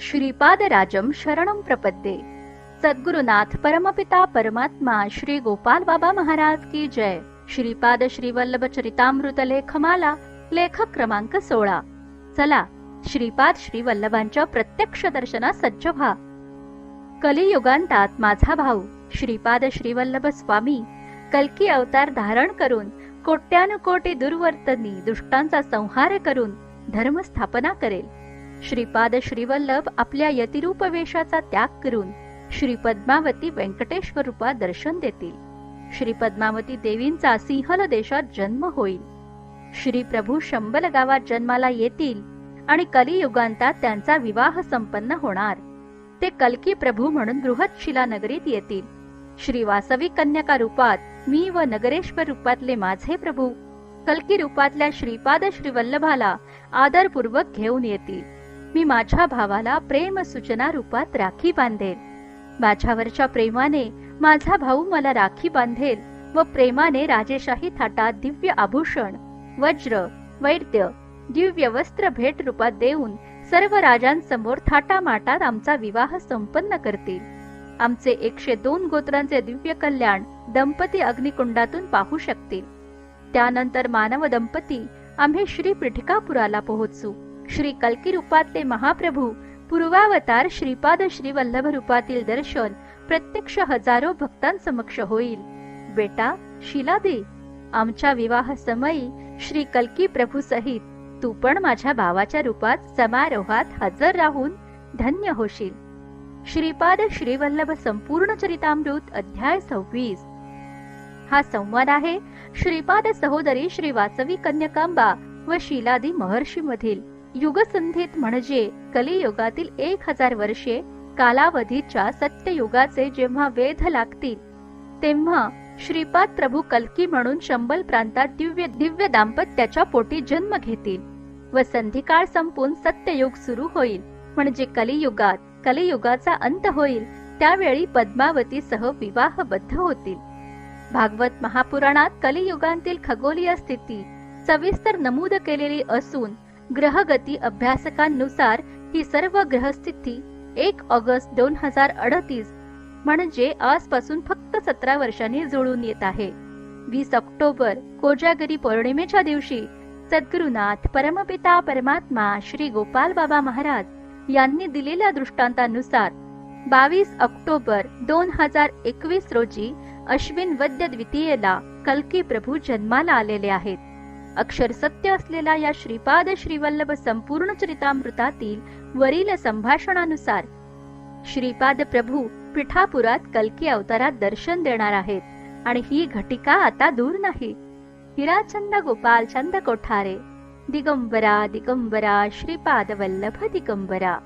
श्रीपादराजम शरणम प्रपद्ये। सद्गुरुनाथ परमपिता परमात्मा श्री गोपाल बाबा महाराज की जय। श्रीपाद श्रीवल्लभ चरितामृत लेखमाला लेखक क्रमांक सोळा। चला श्रीपाद श्रीवल्लभांच्या प्रत्यक्ष दर्शना सज्ज व्हा। कलियुगांतात माझा भाऊ श्रीपाद श्रीवल्लभ स्वामी कल्की अवतार धारण करून कोट्यानुकोटी दुर्वर्तनी दुष्टांचा संहार करून धर्म स्थापना करेल। श्रीपाद श्रीवल्लभ आपल्या यतिरूप वेशाचा त्याग करून श्री पद्मावती व्यंकटेश्वर रूपात दर्शन देतील. श्री पद्मावती देवींचा सिंहल देशात जन्म होईल. श्री प्रभू शंबल गावात जन्माला येतील आणि कलियुगांतात त्यांचा विवाह संपन्न होणार. ते कल्की प्रभू म्हणून बृहतशिला नगरीत येतील. श्री वासवी कन्यका रूपात मी व नगरेश्वर रूपातले माझे प्रभू कल्की रूपातल्या श्रीपाद श्रीवल्लभाला आदरपूर्वक घेऊन येतील. मी माझ्या भावाला प्रेम सूचना रूपात राखी बांधेल. माझ्यावरच्या प्रेमाने माझा भाऊ मला राखी बांधेल व प्रेमाने राजेशाही थाटात दिव्य आभूषण वज्र वैद्य दिव्य वस्त्र भेट रूपात देऊन सर्व राजांसमोर थाटामाटात आमचा विवाह संपन्न करतील. आमचे एकशे दोन गोत्रांचे दिव्य कल्याण दंपती अग्निकुंडातून पाहू शकतील. त्यानंतर मानव दंपती आम्ही श्री पीठिकापुराला पोहोचू. श्री कल्की रूपातले महाप्रभू पूर्वावतार श्रीपाद श्री वल्लभ रूपातील दर्शन प्रत्यक्ष हजारो भक्तांसमक्ष होईल. बेटा शिलादी आमच्या विवाह समयी श्री कल्की प्रभू सहित तू पण माझ्या भावाच्या रूपात समारोहात हजर राहून धन्य होशील. श्रीपाद श्रीवल्लभ संपूर्ण चरितामृत अध्याय सव्वीस. हा संवाद आहे श्रीपाद सहोदरी श्री वासवी कन्यकांबा व शिलादी महर्षी मधील युगसंधीत म्हणजे कलियुगातील एक हजार वर्षे कालावधीच्या सत्ययुगाचे जेव्हा वेध लागतील तेव्हा श्रीपाद प्रभू कल्की म्हणून शंबल प्रांतात दिव्य दिव्य दाम्पत्याच्या पोटी जन्म घेतील व संधिकाळ संपून सत्ययुग सुरू होईल. म्हणजे कलियुगात कलियुगाचा अंत होईल त्यावेळी पद्मावती सह विवाहबद्ध होतील. भागवत महापुराणात कलियुगांतील खगोलीय स्थिती सविस्तर नमूद केलेली असून ग्रहगती अभ्यासकांनुसार ही सर्व ग्रहस्थिती एक ऑगस्ट दोन हजार अडतीस म्हणजे आजपासून फक्त सतरा वर्षांनी जुळून येत आहे. वीस ऑक्टोबर कोजागरी पौर्णिमेच्या दिवशी सद्गुरुनाथ परमपिता परमात्मा श्री गोपाल बाबा महाराज यांनी दिलेल्या दृष्टांतानुसार बावीस ऑक्टोबर दोन हजार एकवीस रोजी अश्विन वद्य द्वितीयेला कल्की प्रभू जन्माला आलेले आहेत. अक्षर सत्य असलेला या श्रीपाद श्रीवल्लभ संपूर्ण चरितामृतातील वरील संभाषणानुसार श्रीपाद प्रभू पिठापुरात कल्की अवतारात दर्शन देणार आहेत आणि ही घटिका आता दूर नाही. हिराचंद गोपाल चंद कोठारे दिगंबरा दिगंबरा श्रीपाद वल्लभ दिगंबरा.